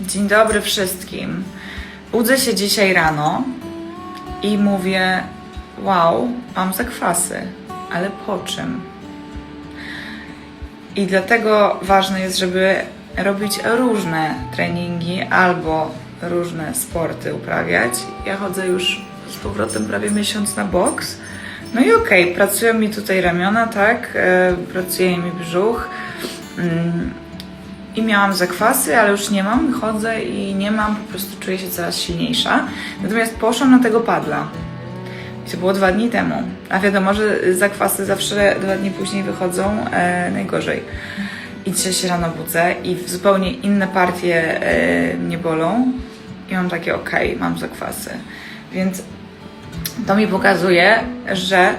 Dzień dobry wszystkim. Budzę się dzisiaj rano i mówię: Wow, mam zakwasy, ale po czym? I dlatego ważne jest, żeby robić różne treningi albo różne sporty uprawiać. Ja chodzę już z powrotem prawie miesiąc na boks. No i okej, pracują mi tutaj ramiona, tak? E, pracuje mi brzuch. I miałam zakwasy, ale już nie mam, chodzę i nie mam, po prostu czuję się coraz silniejsza. Natomiast poszłam na tego padla. I to było dwa dni temu. A wiadomo, że zakwasy zawsze dwa dni później wychodzą e, najgorzej. I dzisiaj się rano budzę i zupełnie inne partie e, mnie bolą. I mam takie, okej, mam zakwasy. Więc to mi pokazuje, że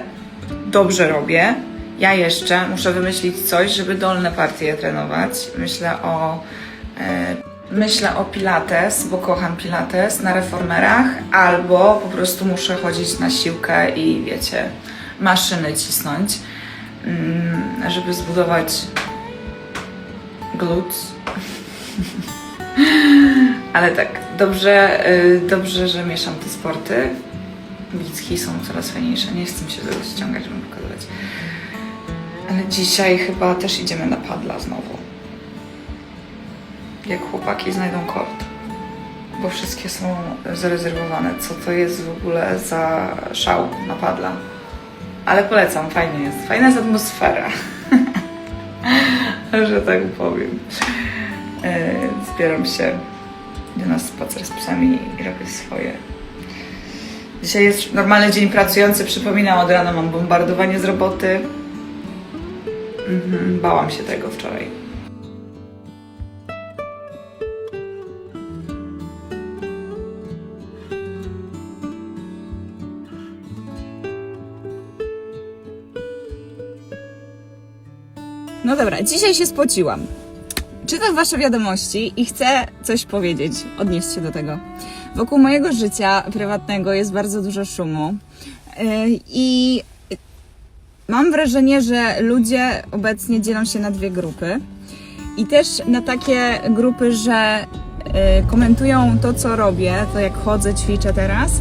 dobrze robię. Ja jeszcze muszę wymyślić coś, żeby dolne partie trenować. Myślę o, e, myślę o pilates, bo kocham pilates na reformerach, albo po prostu muszę chodzić na siłkę i wiecie, maszyny cisnąć, mm, żeby zbudować gluts. Ale tak, dobrze, y, dobrze, że mieszam te sporty. Blitzki są coraz fajniejsze. Nie chcę się tego ściągać, żeby pokazywać. Dzisiaj chyba też idziemy na padla znowu. Jak chłopaki znajdą kort. Bo wszystkie są zarezerwowane. Co to jest w ogóle za szał na padla? Ale polecam, fajnie jest. Fajna jest atmosfera. że tak powiem. E, Zbieram się, idę na spacer z psami i robię swoje. Dzisiaj jest normalny dzień pracujący, przypominam, od rana mam bombardowanie z roboty. Mhm, bałam się tego wczoraj. No dobra, dzisiaj się spociłam. Czytam wasze wiadomości i chcę coś powiedzieć, odnieść się do tego. Wokół mojego życia prywatnego jest bardzo dużo szumu. Yy, I mam wrażenie, że ludzie obecnie dzielą się na dwie grupy. I też na takie grupy, że yy, komentują to, co robię, to jak chodzę, ćwiczę teraz.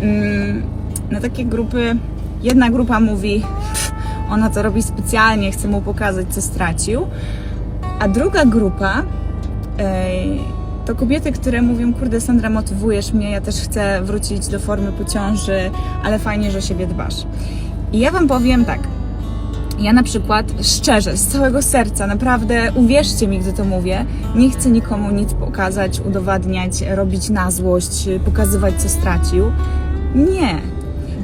Yy, Na takie grupy, jedna grupa mówi, "Pff, ona to robi specjalnie, chce mu pokazać, co stracił. A druga grupa ej, to kobiety, które mówią, kurde Sandra, motywujesz mnie, ja też chcę wrócić do formy po ciąży, ale fajnie, że o siebie dbasz. I ja Wam powiem tak, ja na przykład szczerze, z całego serca, naprawdę uwierzcie mi, gdy to mówię, nie chcę nikomu nic pokazać, udowadniać, robić na złość, pokazywać, co stracił. Nie.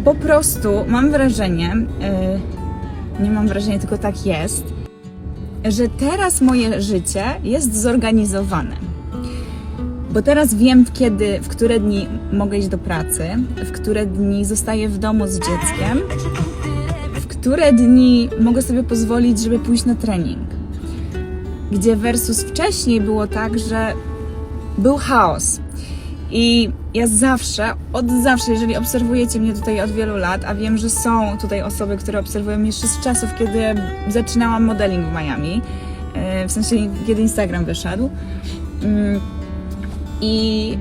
Po prostu mam wrażenie, yy, nie mam wrażenia, tylko tak jest, że teraz moje życie jest zorganizowane. Bo teraz wiem, kiedy, w które dni mogę iść do pracy, w które dni zostaję w domu z dzieckiem, które dni mogę sobie pozwolić, żeby pójść na trening. Gdzie versus wcześniej było tak, że był chaos. I ja zawsze, od zawsze, jeżeli obserwujecie mnie tutaj od wielu lat, a wiem, że są tutaj osoby, które obserwują mnie jeszcze z czasów, kiedy zaczynałam modeling w Miami, e, w sensie kiedy Instagram wyszedł. Mm, I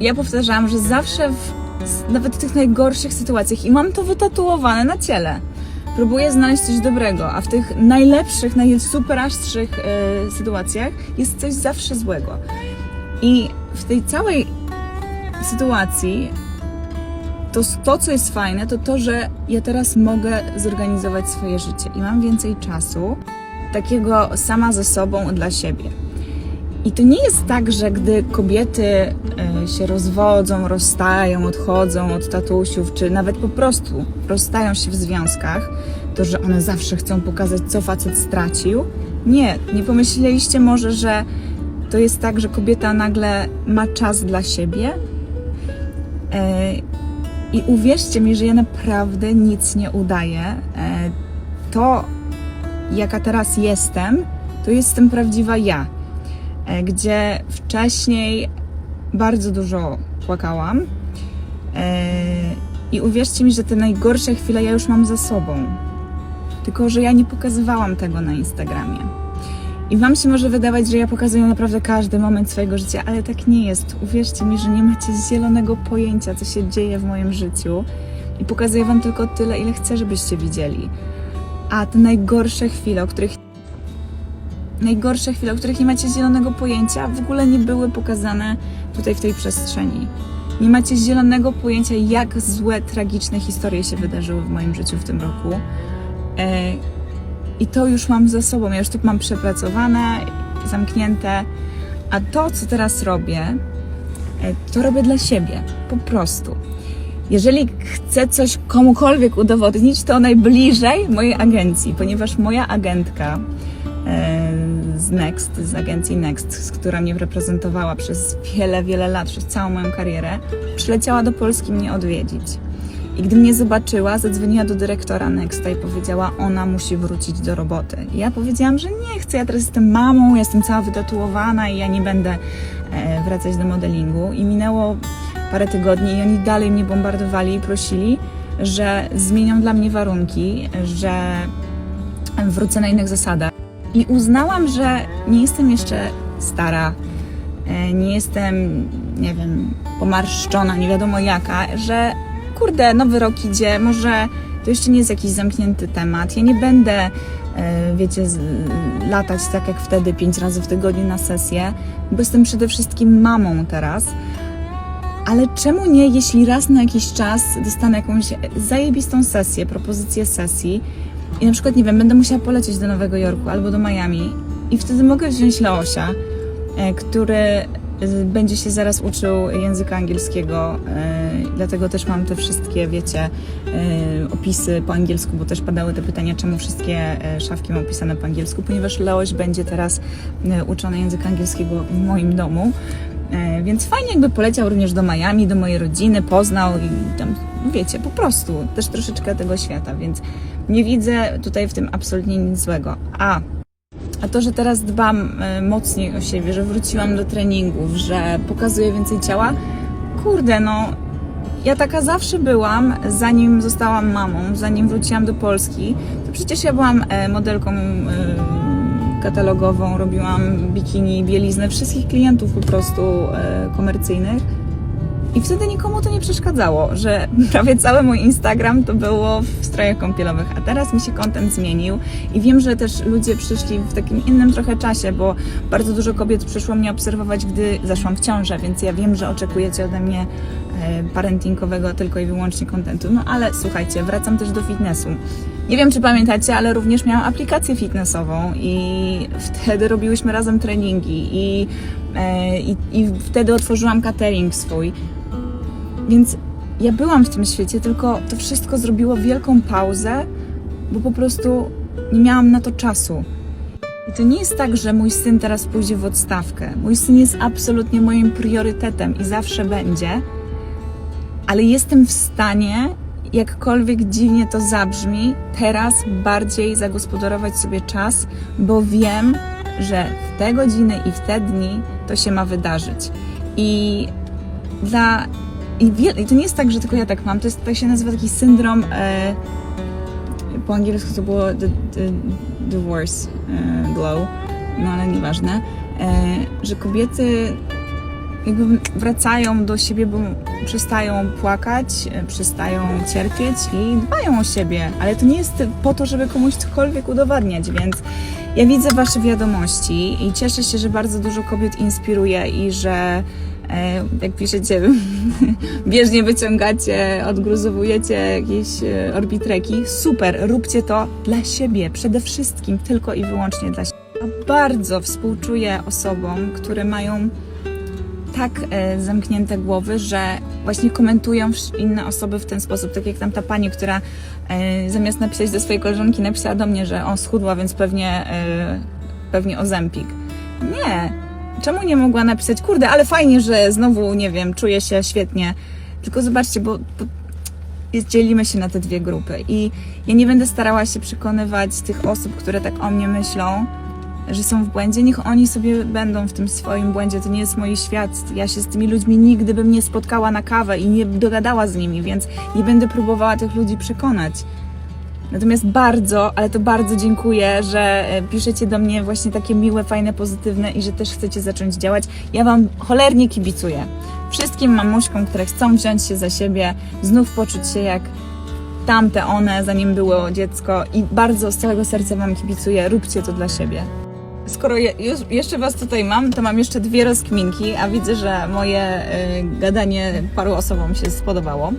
ja powtarzałam, że zawsze w nawet w tych najgorszych sytuacjach, i mam to wytatuowane na ciele, próbuję znaleźć coś dobrego, a w tych najlepszych, najsuperaszczych e, sytuacjach jest coś zawsze złego. I w tej całej sytuacji to, to, co jest fajne, to to, że ja teraz mogę zorganizować swoje życie i mam więcej czasu takiego sama ze sobą dla siebie. I to nie jest tak, że gdy kobiety e, się rozwodzą, rozstają, odchodzą od tatusiów, czy nawet po prostu rozstają się w związkach, to że one zawsze chcą pokazać, co facet stracił. Nie, nie pomyśleliście może, że to jest tak, że kobieta nagle ma czas dla siebie. E, I uwierzcie mi, że ja naprawdę nic nie udaję. E, To, jaka teraz jestem, to jestem prawdziwa ja. E, Gdzie wcześniej bardzo dużo płakałam. E, I uwierzcie mi, że te najgorsze chwile ja już mam za sobą. Tylko, że ja nie pokazywałam tego na Instagramie. I Wam się może wydawać, że ja pokazuję naprawdę każdy moment swojego życia, ale tak nie jest. Uwierzcie mi, że nie macie zielonego pojęcia, co się dzieje w moim życiu. I pokazuję Wam tylko tyle, ile chcę, żebyście widzieli. A te najgorsze chwile, o których najgorsze chwile, o których nie macie zielonego pojęcia, w ogóle nie były pokazane tutaj w tej przestrzeni. Nie macie zielonego pojęcia, jak złe, tragiczne historie się wydarzyły w moim życiu w tym roku. E, I to już mam za sobą. Ja już to mam przepracowane, zamknięte. A to, co teraz robię, e, to robię dla siebie. Po prostu. Jeżeli chcę coś komukolwiek udowodnić, to najbliżej mojej agencji, ponieważ moja agentka z Next, z agencji Next, która mnie reprezentowała przez wiele, wiele lat, przez całą moją karierę, przyleciała do Polski mnie odwiedzić. I gdy mnie zobaczyła, zadzwoniła do dyrektora Nexta i powiedziała, ona musi wrócić do roboty. I ja powiedziałam, że nie chcę, ja teraz jestem mamą, jestem cała wytatuowana i ja nie będę e, wracać do modelingu. I minęło parę tygodni i oni dalej mnie bombardowali i prosili, że zmienią dla mnie warunki, że wrócę na innych zasadach. I uznałam, że nie jestem jeszcze stara, e, nie jestem, nie wiem, pomarszczona, nie wiadomo jaka, że kurde, nowy rok idzie, może to jeszcze nie jest jakiś zamknięty temat. Ja nie będę, e, wiecie, latać tak jak wtedy pięć razy w tygodniu na sesję, bo jestem przede wszystkim mamą teraz. Ale czemu nie, jeśli raz na jakiś czas dostanę jakąś zajebistą sesję, propozycję sesji i na przykład, nie wiem, będę musiała polecieć do Nowego Jorku albo do Miami i wtedy mogę wziąć Leosia, e, który będzie się zaraz uczył języka angielskiego, e, dlatego też mam te wszystkie, wiecie, e, opisy po angielsku, bo też padały te pytania, czemu wszystkie szafki mam opisane po angielsku, ponieważ Leoś będzie teraz uczony języka angielskiego w moim domu. E, Więc fajnie jakby poleciał również do Miami, do mojej rodziny, poznał i tam, wiecie, po prostu też troszeczkę tego świata, więc nie widzę tutaj w tym absolutnie nic złego. A, a to, że teraz dbam e, mocniej o siebie, że wróciłam do treningów, że pokazuję więcej ciała, kurde, no ja taka zawsze byłam, zanim zostałam mamą, zanim wróciłam do Polski, to przecież ja byłam e, modelką katalogową, robiłam bikini, bieliznę, wszystkich klientów po prostu e, komercyjnych. I wtedy nikomu to nie przeszkadzało, że prawie cały mój Instagram to było w strojach kąpielowych, a teraz mi się content zmienił i wiem, że też ludzie przyszli w takim innym trochę czasie, bo bardzo dużo kobiet przyszło mnie obserwować, gdy zaszłam w ciążę, więc ja wiem, że oczekujecie ode mnie e, parentingowego tylko i wyłącznie kontentu. No ale słuchajcie, wracam też do fitnessu. Nie wiem, czy pamiętacie, ale również miałam aplikację fitnessową i wtedy robiłyśmy razem treningi i, e, i, i wtedy otworzyłam catering swój. Więc ja byłam w tym świecie, tylko to wszystko zrobiło wielką pauzę, bo po prostu nie miałam na to czasu. I to nie jest tak, że mój syn teraz pójdzie w odstawkę. Mój syn jest absolutnie moim priorytetem i zawsze będzie, ale jestem w stanie, jakkolwiek dziwnie to zabrzmi, teraz bardziej zagospodarować sobie czas, bo wiem, że w te godziny i w te dni to się ma wydarzyć. I dla. I, I to nie jest tak, że tylko ja tak mam, to, jest, to się nazywa taki syndrom. E, po angielsku to było the, the divorce e, glow, no ale nieważne, e, że kobiety jakby wracają do siebie, bo przestają płakać, e, przestają cierpieć i dbają o siebie, ale to nie jest po to, żeby komuś cokolwiek udowadniać, więc ja widzę Wasze wiadomości i cieszę się, że bardzo dużo kobiet inspiruje i że e, jak piszecie, bieżnie wyciągacie, odgruzowujecie jakieś e, orbitreki, super, róbcie to dla siebie, przede wszystkim, tylko i wyłącznie dla siebie. Bardzo współczuję osobom, które mają tak e, zamknięte głowy, że właśnie komentują inne osoby w ten sposób, tak jak tam ta pani, która e, zamiast napisać do swojej koleżanki, napisała do mnie, że on schudła, więc pewnie, e, pewnie ozempik. Nie. Czemu nie mogła napisać, kurde, ale fajnie, że znowu, nie wiem, czuję się świetnie. Tylko zobaczcie, bo, bo dzielimy się na te dwie grupy i ja nie będę starała się przekonywać tych osób, które tak o mnie myślą, że są w błędzie, niech oni sobie będą w tym swoim błędzie. To nie jest mój świat. Ja się z tymi ludźmi nigdy bym nie spotkała na kawę i nie dogadała z nimi, więc nie będę próbowała tych ludzi przekonać. Natomiast bardzo, ale to bardzo dziękuję, że e, piszecie do mnie właśnie takie miłe, fajne, pozytywne i że też chcecie zacząć działać. Ja Wam cholernie kibicuję. Wszystkim mamuśkom, które chcą wziąć się za siebie, znów poczuć się jak tamte one, zanim było dziecko i bardzo z całego serca Wam kibicuję. Róbcie to dla siebie. Skoro je, już, jeszcze Was tutaj mam, to mam jeszcze dwie rozkminki, a widzę, że moje y, gadanie paru osobom się spodobało.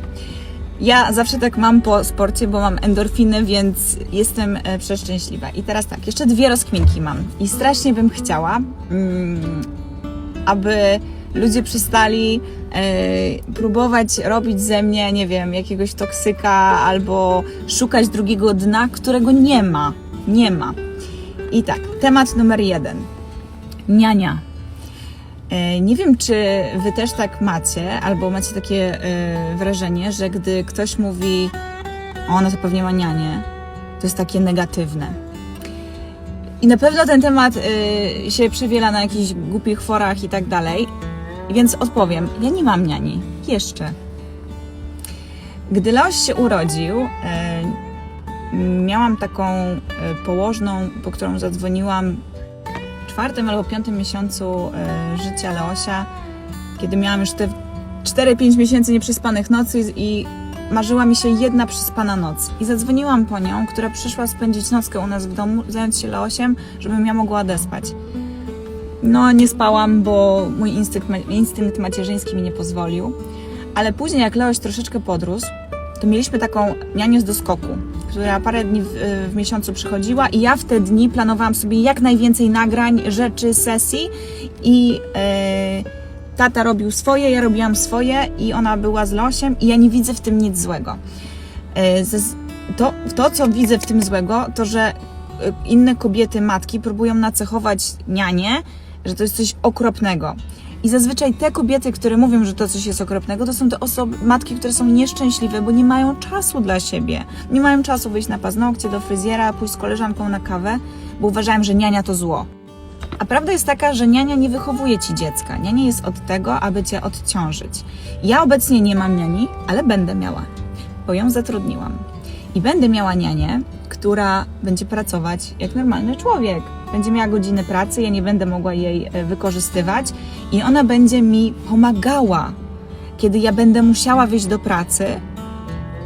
Ja zawsze tak mam po sporcie, bo mam endorfiny, więc jestem e, przeszczęśliwa. I teraz tak, jeszcze dwie rozkminki mam. I strasznie bym chciała, mm, aby ludzie przestali e, próbować robić ze mnie, nie wiem, jakiegoś toksyka albo szukać drugiego dna, którego nie ma. Nie ma. I tak, temat numer jeden. Niania. E, Nie wiem, czy wy też tak macie, albo macie takie e, wrażenie, że gdy ktoś mówi, ona to pewnie ma nianie, to jest takie negatywne. I na pewno ten temat e, się przewiela na jakichś głupich forach i tak dalej, więc odpowiem, ja nie mam niani. Jeszcze. Gdy Leoś się urodził, miałam taką e, położną, po którą zadzwoniłam w czwartym albo piątym miesiącu e, życia Leosia, kiedy miałam już te 4-5 miesięcy nieprzespanych nocy i marzyła mi się jedna przespana noc. I zadzwoniłam po nią, która przyszła spędzić nockę u nas w domu, zająć się Leosiem, żebym ja mogła odespać. No, nie spałam, bo mój instynkt, instynkt macierzyński mi nie pozwolił. Ale później, jak Leoś troszeczkę podrósł, to mieliśmy taką nianię z doskoku, która parę dni w, w miesiącu przychodziła i ja w te dni planowałam sobie jak najwięcej nagrań, rzeczy, sesji i e, tata robił swoje, ja robiłam swoje i ona była z Losiem i ja nie widzę w tym nic złego. Ze- to, to, co widzę w tym złego, to że inne kobiety, matki próbują nacechować nianie, że to jest coś okropnego. I zazwyczaj te kobiety, które mówią, że to coś jest okropnego, to są te osoby, matki, które są nieszczęśliwe, bo nie mają czasu dla siebie. Nie mają czasu wyjść na paznokcie, do fryzjera, pójść z koleżanką na kawę, bo uważają, że niania to zło. A prawda jest taka, że niania nie wychowuje ci dziecka. Niania jest od tego, aby cię odciążyć. Ja obecnie nie mam niani, ale będę miała, bo ją zatrudniłam. I będę miała nianię, która będzie pracować jak normalny człowiek. Będzie miała godziny pracy, ja nie będę mogła jej e, wykorzystywać i ona będzie mi pomagała, kiedy ja będę musiała wyjść do pracy,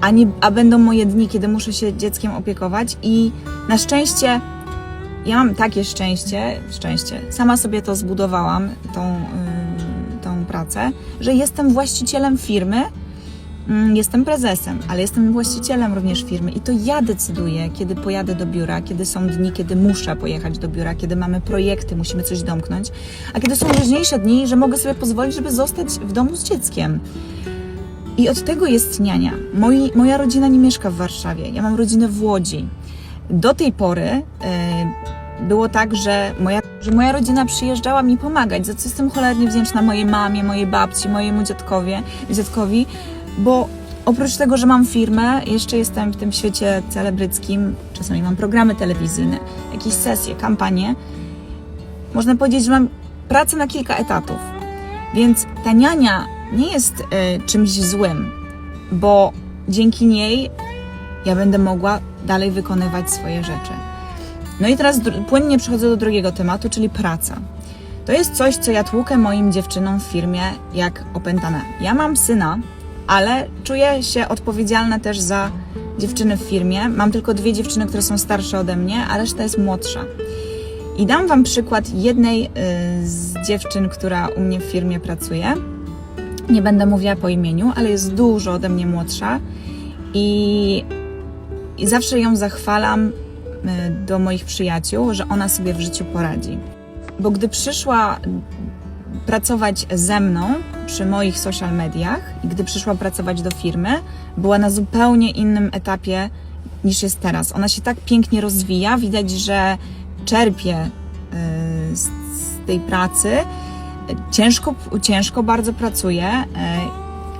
a, nie, a będą moje dni, kiedy muszę się dzieckiem opiekować i na szczęście ja mam takie szczęście, szczęście, sama sobie to zbudowałam, tą, ym, tą pracę, że jestem właścicielem firmy, Jestem prezesem, ale jestem właścicielem również firmy i to ja decyduję, kiedy pojadę do biura, kiedy są dni, kiedy muszę pojechać do biura, kiedy mamy projekty, musimy coś domknąć, a kiedy są luźniejsze dni, że mogę sobie pozwolić, żeby zostać w domu z dzieckiem. I od tego jest niania. Moi, moja rodzina nie mieszka w Warszawie, ja mam rodzinę w Łodzi. Do tej pory e, było tak, że moja, że moja rodzina przyjeżdżała mi pomagać, za co jestem cholernie wdzięczna mojej mamie, mojej babci, mojemu dziadkowie, dziadkowi, bo oprócz tego, że mam firmę, jeszcze jestem w tym świecie celebryckim, czasami mam programy telewizyjne, jakieś sesje, kampanie. Można powiedzieć, że mam pracę na kilka etatów. Więc ta niania nie jest e, czymś złym, bo dzięki niej ja będę mogła dalej wykonywać swoje rzeczy. No i teraz płynnie przechodzę do drugiego tematu, czyli praca. To jest coś, co ja tłukę moim dziewczynom w firmie jak opętana. Ja mam syna, ale czuję się odpowiedzialna też za dziewczyny w firmie. Mam tylko dwie dziewczyny, które są starsze ode mnie, a reszta jest młodsza. I dam Wam przykład jednej y, z dziewczyn, która u mnie w firmie pracuje. Nie będę mówiła po imieniu, ale jest dużo ode mnie młodsza i, i zawsze ją zachwalam y, do moich przyjaciół, że ona sobie w życiu poradzi. Bo gdy przyszła pracować ze mną przy moich social mediach i gdy przyszła pracować do firmy, była na zupełnie innym etapie niż jest teraz. Ona się tak pięknie rozwija, widać, że czerpie y, z, tej pracy. Ciężko, ciężko bardzo pracuje, y,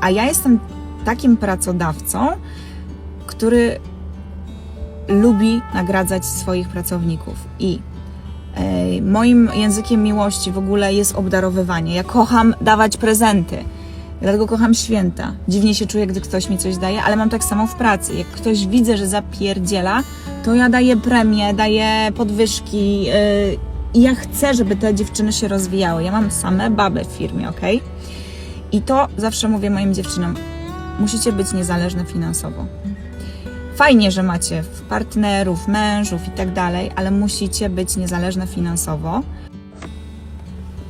a ja jestem takim pracodawcą, który lubi nagradzać swoich pracowników i Moim językiem miłości w ogóle jest obdarowywanie. Ja kocham dawać prezenty. Dlatego kocham święta. Dziwnie się czuję, gdy ktoś mi coś daje, ale mam tak samo w pracy. Jak ktoś widzę, że zapierdziela, to ja daję premię, daję podwyżki yy, i ja chcę, żeby te dziewczyny się rozwijały. Ja mam same baby w firmie, ok? I to zawsze mówię moim dziewczynom. Musicie być niezależne finansowo. Fajnie, że macie partnerów, mężów i tak dalej, ale musicie być niezależne finansowo,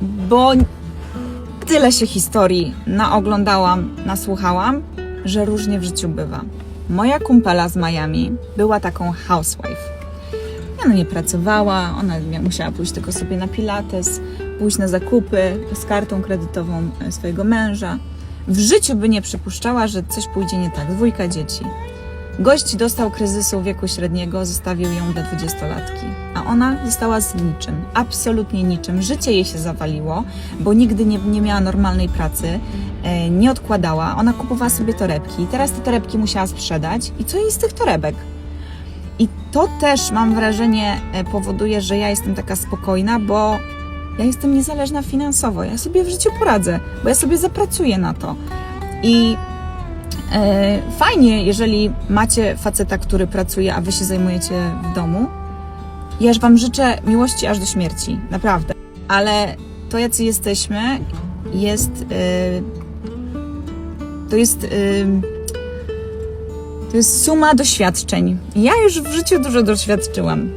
bo tyle się historii naoglądałam, nasłuchałam, że różnie w życiu bywa. Moja kumpela z Miami była taką housewife. Ona nie pracowała, ona musiała pójść tylko sobie na pilates, pójść na zakupy z kartą kredytową e, swojego męża. W życiu by nie przypuszczała, że coś pójdzie nie tak. Dwójka dzieci. Gość dostał kryzysu wieku średniego, zostawił ją dla dwudziestolatki, a ona została z niczym, absolutnie niczym. Życie jej się zawaliło, bo nigdy nie, nie miała normalnej pracy, e, nie odkładała. Ona kupowała sobie torebki teraz te torebki musiała sprzedać. I co jej z tych torebek? I to też mam wrażenie e, powoduje, że ja jestem taka spokojna, bo ja jestem niezależna finansowo. Ja sobie w życiu poradzę, bo ja sobie zapracuję na to. I fajnie, jeżeli macie faceta, który pracuje, a wy się zajmujecie w domu. Ja już wam życzę miłości aż do śmierci, naprawdę. Ale to, jacy jesteśmy, jest. E, to jest. E, to jest suma doświadczeń. Ja już w życiu dużo doświadczyłam.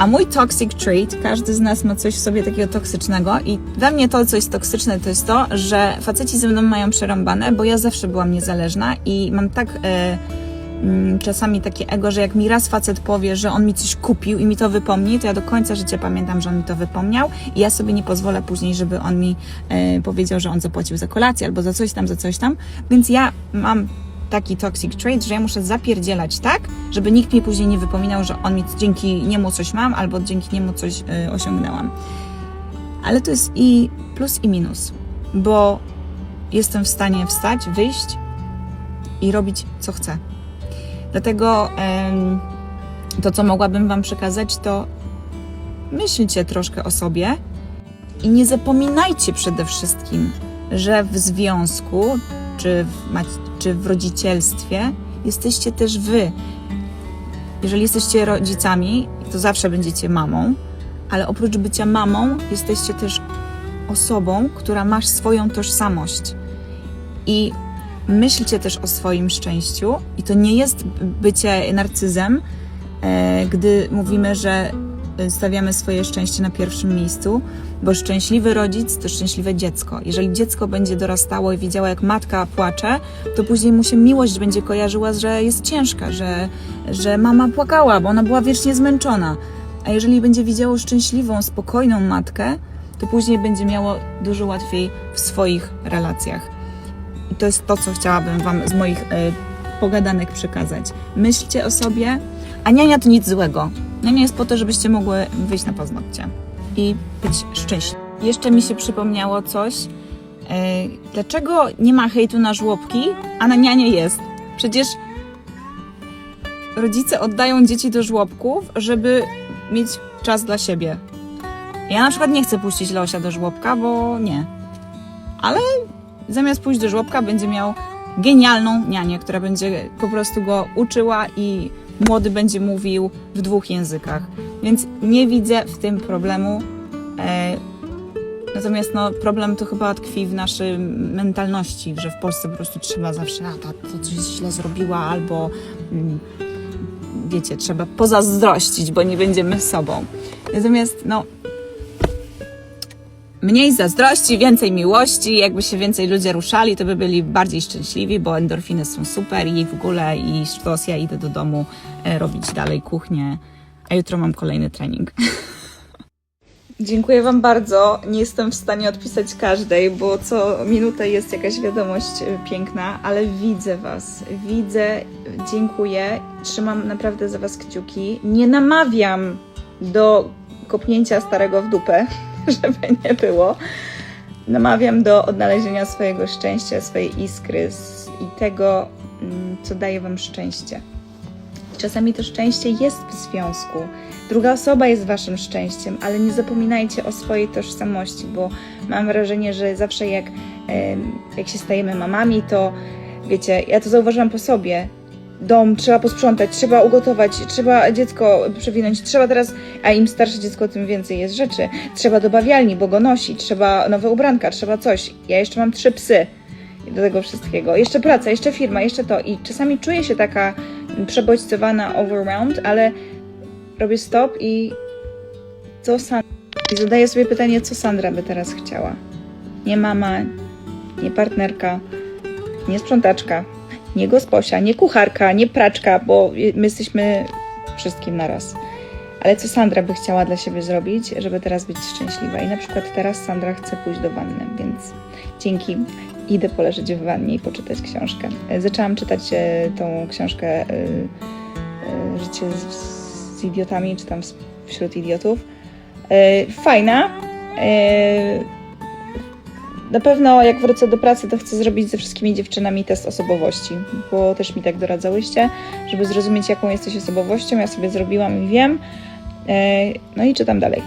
A mój toxic trait, każdy z nas ma coś w sobie takiego toksycznego i we mnie to, co jest toksyczne, to jest to, że faceci ze mną mają przerąbane, bo ja zawsze byłam niezależna i mam tak e, mm, czasami takie ego, że jak mi raz facet powie, że on mi coś kupił i mi to wypomni, to ja do końca życia pamiętam, że on mi to wypomniał i ja sobie nie pozwolę później, żeby on mi e, powiedział, że on zapłacił za kolację albo za coś tam, za coś tam. Więc ja mam taki toxic trait, że ja muszę zapierdzielać tak, żeby nikt mi później nie wypominał, że on mi dzięki niemu coś mam albo dzięki niemu coś y, osiągnęłam. Ale to jest i plus i minus, bo jestem w stanie wstać, wyjść i robić co chcę. Dlatego to, co mogłabym Wam przekazać, to myślcie troszkę o sobie i nie zapominajcie przede wszystkim, że w związku czy w, czy w rodzicielstwie jesteście też Wy. Jeżeli jesteście rodzicami, to zawsze będziecie mamą, ale oprócz bycia mamą, jesteście też osobą, która masz swoją tożsamość. I myślcie też o swoim szczęściu, i to nie jest bycie narcyzem, e, gdy mówimy, że stawiamy swoje szczęście na pierwszym miejscu, bo szczęśliwy rodzic to szczęśliwe dziecko. Jeżeli dziecko będzie dorastało i widziało, jak matka płacze, to później mu się miłość będzie kojarzyła, że jest ciężka, że, że mama płakała, bo ona była wiecznie zmęczona. A jeżeli będzie widziało szczęśliwą, spokojną matkę, to później będzie miało dużo łatwiej w swoich relacjach. I to jest to, co chciałabym Wam z moich y, pogadanek przekazać. Myślcie o sobie, a niania to nic złego. Niania jest po to, żebyście mogły wyjść na paznokcie i być szczęśliwi. Jeszcze mi się przypomniało coś. y, dlaczego nie ma hejtu na żłobki, a na nianie jest? Przecież rodzice oddają dzieci do żłobków, żeby mieć czas dla siebie. Ja na przykład nie chcę puścić Leosia do żłobka, bo nie. Ale zamiast pójść do żłobka, będzie miał genialną nianię, która będzie po prostu go uczyła i młody będzie mówił w dwóch językach. Więc nie widzę w tym problemu. E, natomiast no, problem to chyba tkwi w naszej mentalności, że w Polsce po prostu trzeba zawsze, a ta to coś źle zrobiła, albo mm, wiecie, trzeba pozazdrościć, bo nie będziemy sobą. Natomiast no, mniej zazdrości, więcej miłości. Jakby się więcej ludzie ruszali, to by byli bardziej szczęśliwi, bo endorfiny są super i w ogóle i sztos, ja idę do domu e, robić dalej kuchnię, a jutro mam kolejny trening. Dziękuję Wam bardzo. Nie jestem w stanie odpisać każdej, bo co minutę jest jakaś wiadomość e, piękna, ale widzę Was. Widzę, dziękuję. Trzymam naprawdę za Was kciuki. Nie namawiam do kopnięcia starego w dupę, żeby nie było. Namawiam do odnalezienia swojego szczęścia, swojej iskry i tego, mm, co daje Wam szczęście. Czasami to szczęście jest w związku. Druga osoba jest Waszym szczęściem, ale nie zapominajcie o swojej tożsamości, bo mam wrażenie, że zawsze jak, jak się stajemy mamami, to wiecie, ja to zauważyłam po sobie. Dom trzeba posprzątać, trzeba ugotować, trzeba dziecko przewinąć, trzeba teraz, a im starsze dziecko, tym więcej jest rzeczy. Trzeba do bawialni, bo go nosić, trzeba nowe ubranka, trzeba coś. Ja jeszcze mam trzy psy do tego wszystkiego. Jeszcze praca, jeszcze firma, jeszcze to. I czasami czuję się taka przebodźcowana, overwhelmed, ale robię stop i co Sandra? I zadaję sobie pytanie, co Sandra by teraz chciała. Nie mama, nie partnerka, nie sprzątaczka, nie gosposia, nie kucharka, nie praczka, bo my jesteśmy wszystkim naraz. Ale co Sandra by chciała dla siebie zrobić, żeby teraz być szczęśliwa? I na przykład teraz Sandra chce pójść do wanny, więc dzięki. Idę poleżeć w wannie i poczytać książkę. Zaczęłam czytać e, tą książkę e, e, Życie z, idiotami, czy tam wśród idiotów. Fajna. Na pewno jak wrócę do pracy, to chcę zrobić ze wszystkimi dziewczynami test osobowości, bo też mi tak doradzałyście, żeby zrozumieć, jaką jesteś osobowością. Ja sobie zrobiłam i wiem. E, No i czytam dalej.